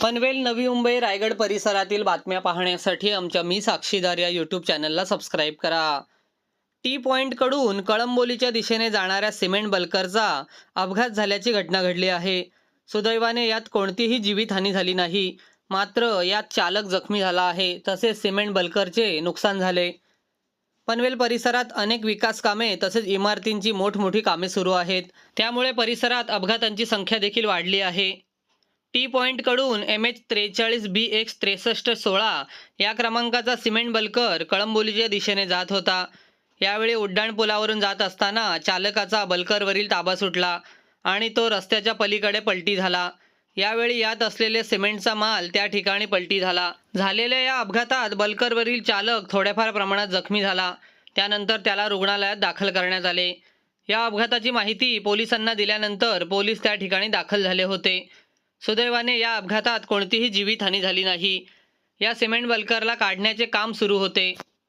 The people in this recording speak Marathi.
पनवेल नवी मुंबई रायगड परिसरातील बातम्या पाहण्यासाठी आमच्या मी साक्षीदार या यूट्यूब चॅनलला सबस्क्राईब करा. टी पॉईंटकडून कळंबोलीच्या दिशेने जाणाऱ्या सिमेंट बल्करचा अपघात झाल्याची घटना घडली आहे. सुदैवाने यात कोणतीही जीवितहानी झाली नाही. मात्र यात चालक जखमी झाला आहे. तसेच सिमेंट बल्करचे नुकसान झाले. पनवेल परिसरात अनेक विकास कामे तसेच इमारतींची मोठमोठी कामे सुरू आहेत. त्यामुळे परिसरात अपघातांची संख्या देखील वाढली आहे. टी पॉईंटकडून एम एच त्रेचाळीस बी एक्स त्रेसष्ट सोळा या क्रमांकाचा सिमेंट बल्कर कळंबोलीच्या दिशेने जात होता. यावेळी उड्डाणपुलावरून जात असताना चालकाचा बल्करवरील ताबा सुटला आणि तो रस्त्याच्या पलीकडे पलटी झाला. यावेळी यात असलेले सिमेंटचा माल त्या ठिकाणी पलटी झाला. झालेल्या या अपघातात बल्करवरील चालक थोड्याफार प्रमाणात जखमी झाला. त्यानंतर त्याला रुग्णालयात दाखल करण्यात आले. या अपघाताची माहिती पोलिसांना दिल्यानंतर पोलीस त्या ठिकाणी दाखल झाले होते. सुदैवाने या अपघातात कोणतीही जीवितहानी झाली नाही. या सिमेंट बल्करला काढण्याचे काम सुरू होते.